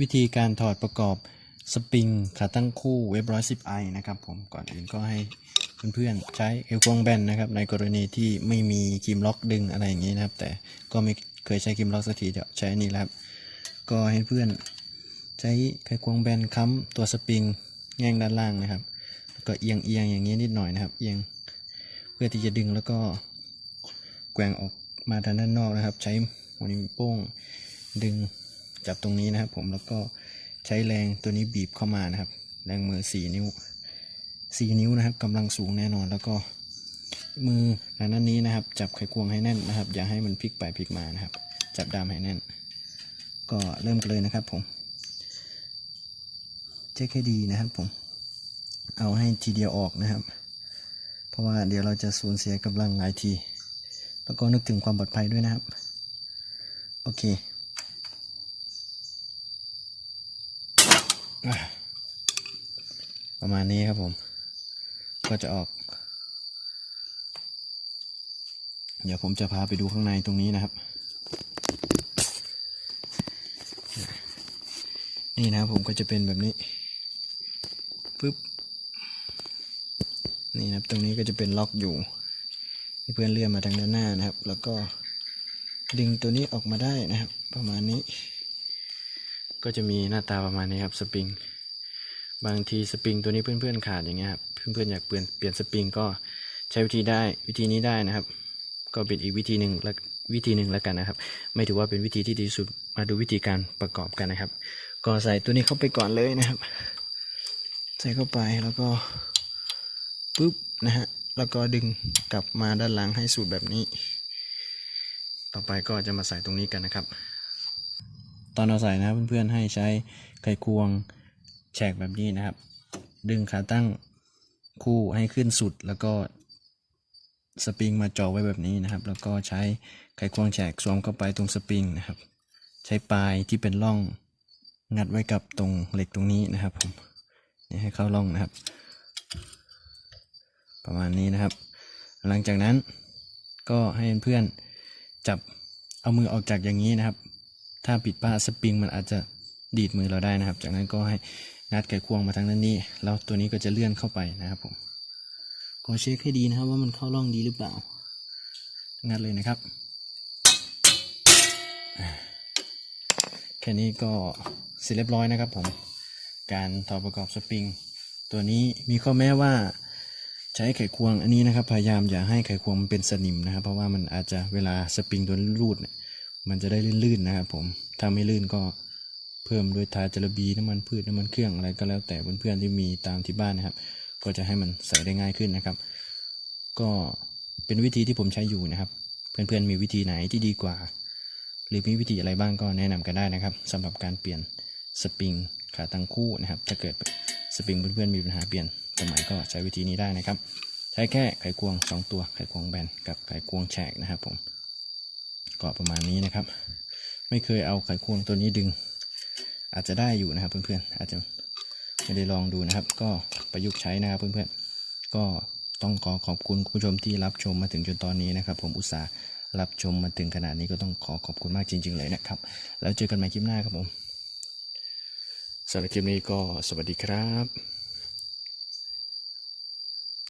วิธีการถอดประกอบสปริงขาตั้งคู่เว็บร้อยสิบไอนะครับผมก่อนอื่นก็ให้เพื่อนๆใช้เอลควงแบนนะครับ ในกรณีที่ไม่มีคีมล็อกดึงอะไรอย่างนี้นะครับ แต่ก็ไม่เคยใช้คีมล็อกสักทีเดี๋ยวใช้อันนี้แหละครับ ก็ให้เพื่อนใช้ไขควงแบนค้ำตัวสปริงแง่งด้านล่างนะครับ แล้วก็เอียงเอียงอย่างนี้นิดหน่อยนะครับ เอียงเพื่อที่จะดึงแล้วก็แกว่งออกมาทางด้านนอกนะครับ ใช้หัวนิ้วโป้งดึง จับตรงนี้นะครับ ผมแล้วก็ใช้แรงตัวนี้บีบเข้ามานะครับ แรงมือสี่นิ้วสี่นิ้วนะครับกำลังสูงแน่นอนแล้วก็มือทางด้านนี้นะครับ จับไขควงให้แน่นนะครับ อย่าให้มันพลิกไปพลิกมานะครับ จับดามให้แน่น ก็เริ่มกันเลยนะครับผมเช็คให้ดีนะครับผมเอาให้ทีเดียวออกนะครับ เพราะว่าเดี๋ยวเราจะสูญเสียกำลังหลายที แล้วก็นึกถึงความปลอดภัยด้วยนะครับ โอเค ประมาณนี้ครับผม ก็จะออก เดี๋ยวผมจะพาไปดูข้างในตรงนี้นะครับ นี่นะครับผมก็จะเป็นแบบนี้ปึ๊บนี่นะครับตรงนี้ก็จะเป็นล็อกอยู่ให้เพื่อนเลื่อนมาทางด้านหน้านะครับ แล้วก็ดึงตัวนี้ออกมาได้นะครับ ประมาณนี้ ก็จะมีหน้าตาประมาณนี้ครับสปริง บางทีสปริงตัวนี้เพื่อนๆขาดอย่างเงี้ยครับเพื่อนๆอยากเปลี่ยนเปลี่ยนสปริงก็ใช้วิธีได้วิธีนี้ได้นะครับ ก็เป็นอีกวิธีหนึ่งและวิธีหนึ่งแล้วกันนะครับ ไม่ถือว่าเป็นวิธีที่ดีสุดมาดูวิธีการประกอบกันนะครับ ก็ใส่ตัวนี้เข้าไปก่อนเลยนะครับ ใส่เข้าไปแล้วก็ปุ๊บนะฮะแล้วก็ดึงกลับมาด้านหลังให้สูดแบบนี้ ต่อไปก็จะมาใส่ตรงนี้กันนะครับ ตอนเราใส่นะครับเพื่อนๆให้ใช้ไขควงแฉกแบบนี้นะครับ ดึงขาตั้งคู่ให้ขึ้นสุดแล้วก็สปริงมาจ่อไว้แบบนี้นะครับ แล้วก็ใช้ไขควงแฉกสวมเข้าไปตรงสปริงนะครับ ใช้ปลายที่เป็นร่องงัดไว้กับตรงเหล็กตรงนี้นะครับผมนี่ให้เข้าร่องนะครับ ประมาณนี้นะครับ หลังจากนั้นก็ให้เพื่อนจับเอามือออกจากอย่างนี้นะครับ ถ้าปิดป้าสปริงมันอาจจะดีดมือเราได้นะครับ จากนั้นก็ให้งัดไขควงมาทางด้านนี้ แล้วตัวนี้ก็จะเลื่อนเข้าไปนะครับผมก็เช็คให้ดีนะครับว่ามันเข้าร่องดีหรือเปล่า งัดเลยนะครับ แค่นี้ก็เสร็จเรียบร้อยนะครับผม การถอดประกอบสปริง ตัวนี้มีข้อแม้ว่าใช้ไขควงอันนี้นะครับ พยายามอย่าให้ไขควงมันเป็นสนิมนะครับ เพราะว่ามันอาจจะเวลาสปริงตัวนี้รูดเนี่ย มันจะได้ลื่นๆนะครับผมถ้าไม่ลื่นก็เพิ่มด้วยทาจาระบีน้ำมันพืชน้ำมันเครื่องอะไรก็แล้วแต่เพื่อนๆที่มีตามที่บ้านนะครับ ก็จะให้มันใส่ได้ง่ายขึ้นนะครับ ก็เป็นวิธีที่ผมใช้อยู่นะครับ เพื่อนๆมีวิธีไหนที่ดีกว่า หรือมีวิธีอะไรบ้างก็แนะนำกันได้นะครับสำหรับการเปลี่ยนสปริงขาตั้งคู่นะครับถ้าเกิดสปริงเพื่อนๆมีปัญหาเปลี่ยนสมัยก็ใช้วิธีนี้ได้นะครับ ใช้แค่ไขควง 2 ตัวไขควงแบนกับไขควงแฉกนะครับผม ก็ประมาณนี้นะครับ ไม่เคยเอาไขควงตัวนี้ดึง อาจจะได้อยู่นะครับเพื่อนๆอาจจะไม่ได้ลองดูนะครับ ก็ประยุกต์ใช้นะครับเพื่อนๆก็ต้องขอขอบคุณคุณผู้ชมที่รับชมมาถึงจนตอนนี้นะครับ ผมอุตส่าห์รับชมมาถึงขนาดนี้ก็ต้องขอขอบคุณมากจริง ๆ เลยนะครับ แล้วเจอกันใหม่คลิปหน้าครับผมสำหรับคลิปนี้ก็สวัสดีครับ